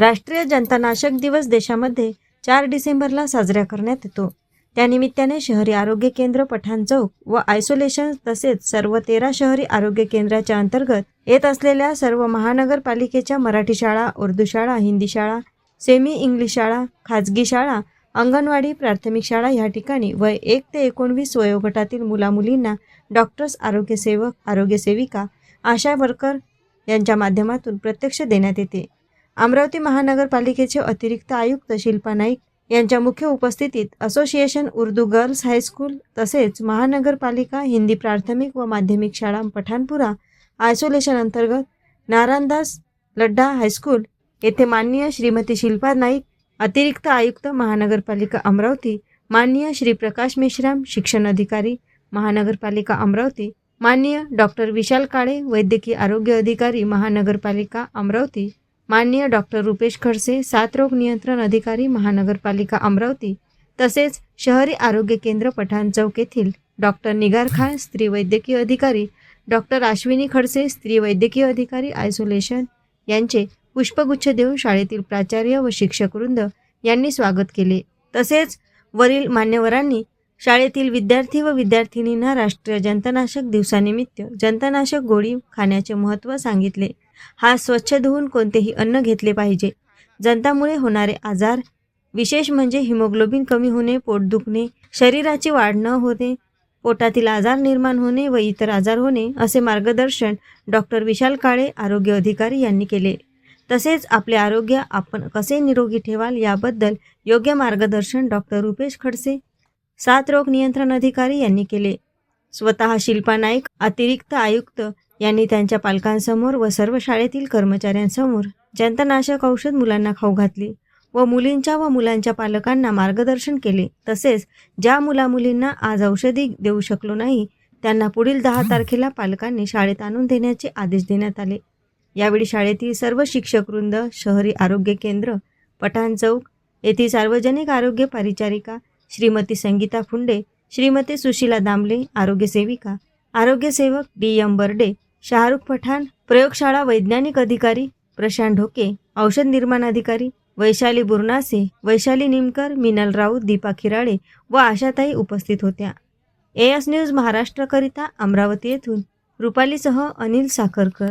राष्ट्रीय जंतनाशक दिवस देशामध्ये चार डिसेंबरला साजरा करण्यात येतो. त्यानिमित्ताने शहरी आरोग्य केंद्र पठाण चौक व आयसोलेशन तसेच सर्व तेरा शहरी आरोग्य केंद्राच्या अंतर्गत येत असलेल्या सर्व महानगरपालिकेच्या मराठी शाळा उर्दू शाळा हिंदी शाळा सेमी इंग्लिश शाळा खाजगी शाळा अंगणवाडी प्राथमिक शाळा ह्या ठिकाणी वय एक ते एकोणवीस वयोगटातील मुलामुलींना डॉक्टर्स आरोग्यसेवक आरोग्यसेविका आशा वर्कर यांच्या माध्यमातून प्रत्यक्ष देण्यात येते. अमरावती महानगरपालिकेचे अतिरिक्त आयुक्त शिल्पा नाईक यांच्या मुख्य उपस्थितीत असोसिएशन उर्दू गर्ल्स हायस्कूल तसेच महानगरपालिका हिंदी प्राथमिक व माध्यमिक शाळा पठाणपुरा आयसोलेशन अंतर्गत नारायणदास लड्डा हायस्कूल येथे माननीय श्रीमती शिल्पा नाईक अतिरिक्त आयुक्त महानगरपालिका अमरावती माननीय श्री प्रकाश मेश्राम शिक्षण अधिकारी महानगरपालिका अमरावती माननीय डॉक्टर विशाल काळे वैद्यकीय आरोग्य अधिकारी महानगरपालिका अमरावती माननीय डॉक्टर रुपेश खडसे साथरोग नियंत्रण अधिकारी महानगरपालिका अमरावती तसेच शहरी आरोग्य केंद्र पठाण चौक येथील डॉक्टर निगार खान स्त्री वैद्यकीय अधिकारी डॉक्टर अश्विनी खडसे स्त्री वैद्यकीय अधिकारी आयसोलेशन यांचे पुष्पगुच्छ देऊन शाळेतील प्राचार्य व शिक्षकवृंद यांनी स्वागत केले. तसेच वरील मान्यवरांनी शाळेतील विद्यार्थी व विद्यार्थिनींना राष्ट्रीय जंतनाशक दिवसानिमित्त जंतनाशक गोळी खाण्याचे महत्त्व सांगितले. हा स्वच्छ धुवून कोणतेही अन्न घेतले पाहिजे. जंतामुळे होणारे आजार विशेष म्हणजे हिमोग्लोबिन कमी होणे पोट दुखणे शरीराची वाढ न होणे पोटातील आजार निर्माण होणे व इतर आजार होणे असे मार्गदर्शन डॉक्टर विशाल काळे आरोग्य अधिकारी यांनी केले. तसेच आपले आरोग्य आपण कसे निरोगी ठेवाल याबद्दल योग्य मार्गदर्शन डॉक्टर रुपेश खडसे सात रोग नियंत्रण अधिकारी यांनी केले. स्वतः शिल्पा नाईक अतिरिक्त आयुक्त यांनी त्यांच्या पालकांसमोर व सर्व शाळेतील कर्मचाऱ्यांसमोर जंतनाशक औषध मुलांना खाऊ घातली व मुलींच्या व मुलांच्या पालकांना मार्गदर्शन केले. तसेच ज्या मुलामुलींना आज औषधी देऊ शकलो नाही त्यांना पुढील दहा तारखेला पालकांनी शाळेत आणून देण्याचे आदेश देण्यात आले. यावेळी शाळेतील सर्व शिक्षकवृंद शहरी आरोग्य केंद्र पठाण चौक येथील सार्वजनिक आरोग्य परिचारिका श्रीमती संगीता फुंडे श्रीमती सुशीला दामले आरोग्यसेविका आरोग्यसेवक डी एम बर्डे शाहरुख पठाण प्रयोगशाळा वैज्ञानिक अधिकारी प्रशांत ढोके औषध निर्माण अधिकारी वैशाली बुरनासे वैशाली निमकर मिनल राऊत दीपा खिराळे व आशाताई उपस्थित होत्या. ए एस न्यूज महाराष्ट्रकरिता अमरावती येथून. रुपालीसह अनिल साखरकर.